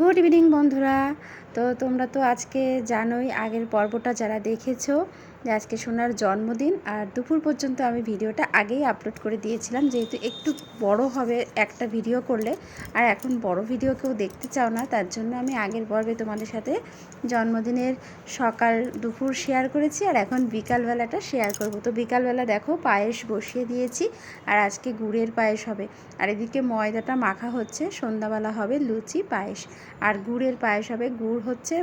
Good evening বন্ধুরা। তো তোমরা তো আজকে জানোই আগের পর্বটা যারা দেখেছ যে আজকে সোনার জন্মদিন আর দুপুর পর্যন্ত আমি ভিডিওটা আগেই আপলোড করে দিয়েছিলাম, যেহেতু একটু বড় হবে একটা ভিডিও করলে। আর এখন বড় ভিডিও কেউ দেখতে চাও না, তার জন্য আমি আগের পর্বে তোমাদের সাথে জন্মদিনের সকাল দুপুর শেয়ার করেছি আর এখন বিকালবেলাটা শেয়ার করব। তো বিকালবেলা দেখো পায়েস বসিয়ে দিয়েছি আর আজকে গুড়ের পায়েস হবে। আর এদিকে ময়দাটা মাখা হচ্ছে, সন্ধ্যাবেলা হবে লুচি, পায়েস। আর গুড়ের পায়েস হবে, গুড় হচ্ছে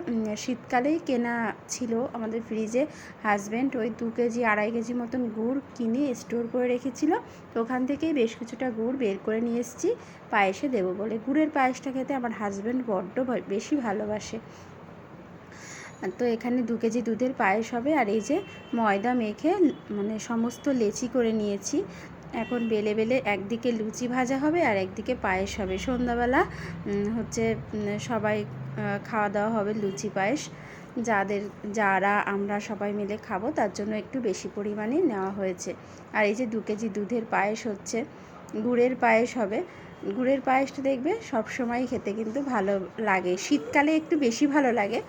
শীতকালেই কেনা ছিল আমাদের ফ্রিজে হাজব্যান্ড ওই দু কেজি, আড়াই কেজি মতন গুড় কিনে স্টোর করে রেখেছিল। তো ওখান থেকেই বেশ কিছুটা গুড় বের করে নিয়ে এসেছি। পায়েসে দেবো বলে। গুড়ের পায়েসটা খেতে আমার হাজব্যান্ড বড্ড বেশি ভালোবাসে। তো এখানে দু কেজি দুধের পায়েস হবে। আর এই যে ময়দা মেখে মানে সমস্ত লেচি করে নিয়েছি। এখন বেলে বেলে একদিকে লুচি ভাজা হবে আর একদিকে পায়েস হবে। সন্ধ্যাবেলা হচ্ছে সবাই খাওয়া দাওয়া হবে লুচি পায়েস। যাদের, যারা আমরা সবাই মিলে খাব, তার জন্য একটু বেশি পরিমাণে নেওয়া হয়েছে। আর এই যে দু কেজি দুধের পায়েস হচ্ছে, গুড়ের পায়েস হবে। গুড়ের পায়েসটা দেখবে সবসময় খেতে কিন্তু ভালো লাগে। শীতকালে একটু বেশি ভালো লাগে,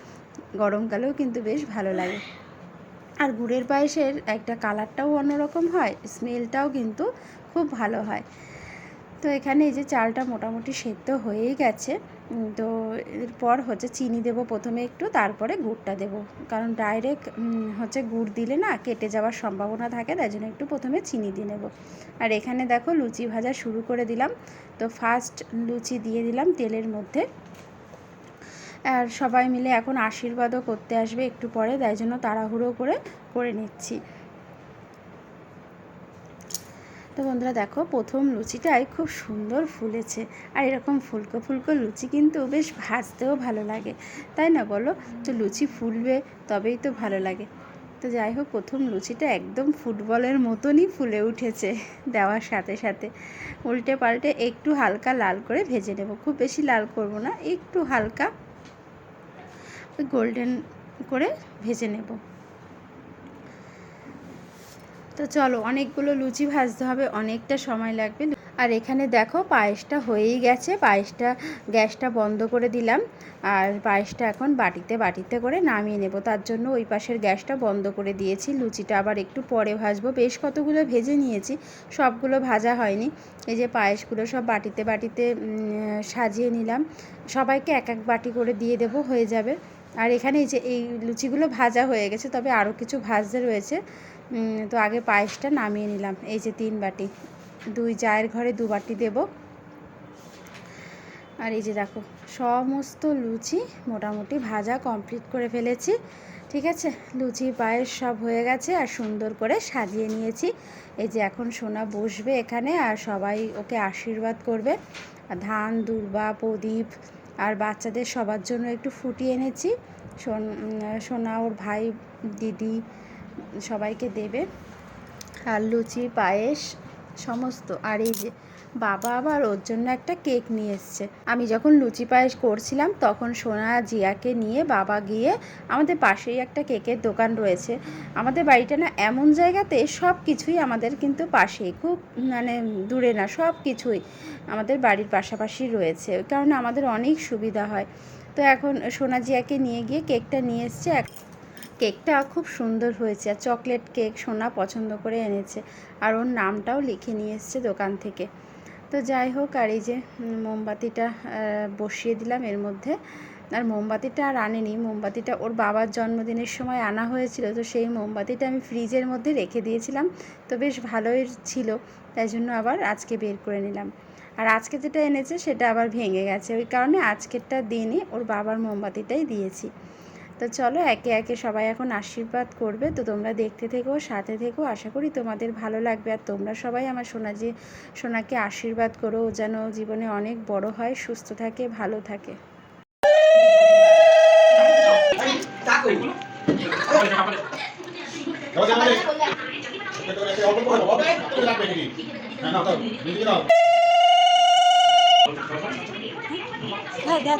গরমকালেও কিন্তু বেশ ভালো লাগে। আর গুড়ের পায়েসের একটা কালারটাও অন্যরকম হয়, স্মেলটাও কিন্তু খুব ভালো হয়। তো এখানে এই যে চালটা মোটামুটি সেদ্ধ হয়েই গেছে। তো এরপর হচ্ছে চিনি দেব প্রথমে একটু, তারপরে গুড়টা দেব। কারণ ডাইরেক্ট হচ্ছে গুড় দিলে না কেটে যাওয়ার সম্ভাবনা থাকে, তাই জন্য একটু প্রথমে চিনি দিয়ে নেব। আর এখানে দেখো লুচি ভাজা শুরু করে দিলাম। তো ফার্স্ট লুচি দিয়ে দিলাম তেলের মধ্যে। আর সবাই মিলে এখন আশীর্বাদও করতে আসবে একটু পরে, তাই জন্য তাড়াহুড়ো করে করে নিচ্ছি। তো বন্ধুরা দেখো, প্রথম লুচিটাই খুব সুন্দর ফুলেছে। আর এরকম ফুলকো ফুলকো লুচি কিন্তু বেশ ভাজতেও ভালো লাগে। তাই না বলো? তো লুচি ফুলবে, তবেই তো ভালো লাগে। তো যাই হোক, প্রথম লুচিটা একদম ফুটবলের মতনই ফুলে উঠেছে দেওয়ার সাথে সাথে। উল্টে পাল্টে একটু হালকা লাল করে ভেজে নেব। খুব বেশি লাল করব না, একটু হালকা গোল্ডেন করে ভেজে নেব। তো চলো, অনেকগুলো লুচি ভাজতে হবে, অনেকটা সময় লাগবে। আর এখানে দেখো, পায়েসটা হয়েই গেছে। পায়েসটা, গ্যাসটা বন্ধ করে দিলাম। আর পায়েসটা এখন বাটিতে বাটিতে করে নামিয়ে নেব। তার জন্য ওই পাশের গ্যাসটা বন্ধ করে দিয়েছি। লুচিটা আবার একটু পরে ভাজবো। বেশ কতগুলো ভেজে নিয়েছি, সবগুলো ভাজা হয়নি। এই যে পায়েসগুলো সব বাটিতে বাটিতে সাজিয়ে নিলাম। সবাইকে এক এক বাটি করে দিয়ে দেবো, হয়ে যাবে। আর এখানে এই যে, এই লুচিগুলো ভাজা হয়ে গেছে, তবে আরও কিছু ভাজতে রয়েছে। তো আগে পায়েসটা নামিয়ে নিলাম। এই যে তিন বাটি। দুই জায়ের ঘরে দু বাটি দেব। আর এই যে দেখো, সমস্ত লুচি মোটামুটি ভাজা কমপ্লিট করে ফেলেছি। ঠিক আছে? লুচি, পায়েস সব হয়ে গেছে আর সুন্দর করে সাজিয়ে নিয়েছি। এই যে এখন সোনা বসবে এখানে আর সবাই ওকে আশীর্বাদ করবে। ধান, দুর্বা, প্রদীপ আর বাচ্চাদের সবার জন্য একটু ফুটিয়ে এনেছি। সোনা ওর ভাই, দিদি সবাইকে দেবে। আর লুচি, পায়েস, সমস্ত। আর এই যে বাবা আবার ওর জন্য একটা কেক নিয়ে এসছে। আমি যখন লুচি, পায়েস করছিলাম, তখন সোনা জিয়াকে নিয়ে বাবা গিয়ে আমাদের পাশেই একটা কেকের দোকান রয়েছে। আমাদের বাড়িটা না এমন জায়গাতে সব কিছুই আমাদের কিন্তু পাশেই। খুব মানে দূরে না, সব কিছুই আমাদের বাড়ির পাশাপাশি রয়েছে। কারণে আমাদের অনেক সুবিধা হয়। তো এখন সোনা জিয়াকে নিয়ে গিয়ে কেকটা নিয়ে এসছে। কেকটা খুব সুন্দর হয়েছে আর চকলেট কেক সোনা পছন্দ করে এনেছে। আর ওর নামটাও লিখে নিয়ে এসছে দোকান থেকে। তো যাই হোক, আর এই যে মোমবাতিটা বসিয়ে দিলাম এর মধ্যে। আর মোমবাতিটা আর আনেনি। মোমবাতিটা ওর বাবার জন্মদিনের সময় আনা হয়েছিল, তো সেই মোমবাতিটা আমি ফ্রিজের মধ্যে রেখে দিয়েছিলাম। তো বেশ ভালোই ছিল, তাই জন্য আবার আজকে বের করে নিলাম। আর আজকে যেটা এনেছে, সেটা আবার ভেঙে গেছে। ওই কারণে আজকেরটা দিনই ওর বাবার মোমবাতিটাই দিয়েছি। তো চলো একে একে সবাই এখন আশীর্বাদ করবে। তো তোমরা দেখতে থেকো সাথে থেকো। আশা করি তোমাদের ভালো লাগবে। আর তোমরা সবাই আমার সোনা যে সোনাকে আশীর্বাদ করো। ও যেন জীবনে অনেক বড় হয় সুস্থ থাকে ভালো থাকে। হ্যাঁ দেখ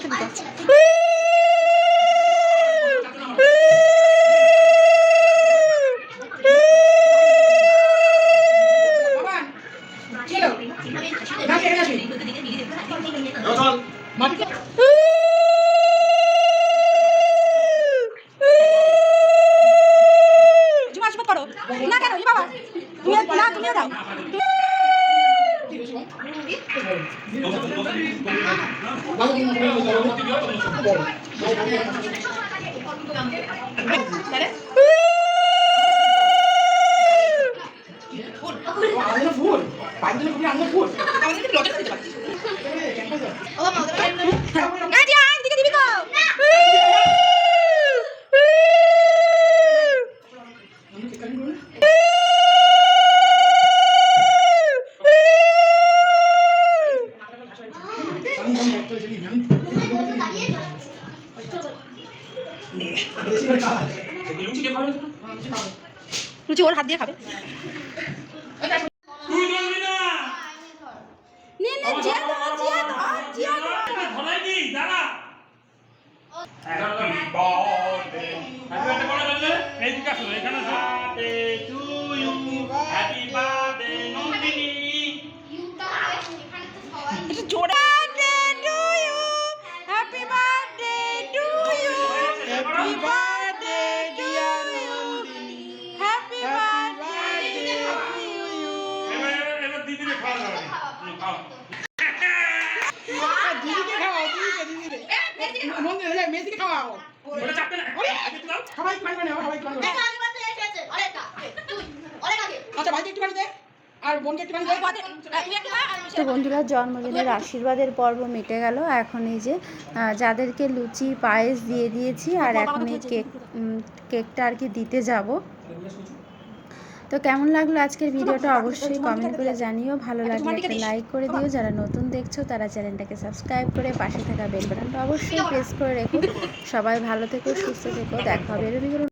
ঝুমা আশীর্বাদ করো। না কেন বাবা। তুমি না তুমিও দাও। ফুল ফুল আনন্দ ফুল আমাদের একটু লজেন্স দিতে হাত দিয়ে খাবে। না? নে জিয়া দাঁড়া। সবাই পারবে না সবাই পারবে আচ্ছা ভাইকে একটু দে। আর বোনকে একটু দে তো বন্ধুরা জন্মদিনের আশীর্বাদের পর্ব মিটে গেল। এখন এই যে যাদেরকে লুচি পায়েস দিয়ে দিয়েছি আর এখন এই কেক কেকটা আর কি দিতে যাব। তো কেমন লাগল আজকের ভিডিওটা অবশ্যই কমেন্ট করে জানিও। ভালো লাগলে একটা লাইক করে দিও। যারা নতুন দেখছ তারা চ্যানেলটাকে সাবস্ক্রাইব করে পাশে থাকা বেল বাটনটা অবশ্যই প্রেস করে রেখো। সবাই ভালো থেকো সুস্থ থেকো দেখা হবে।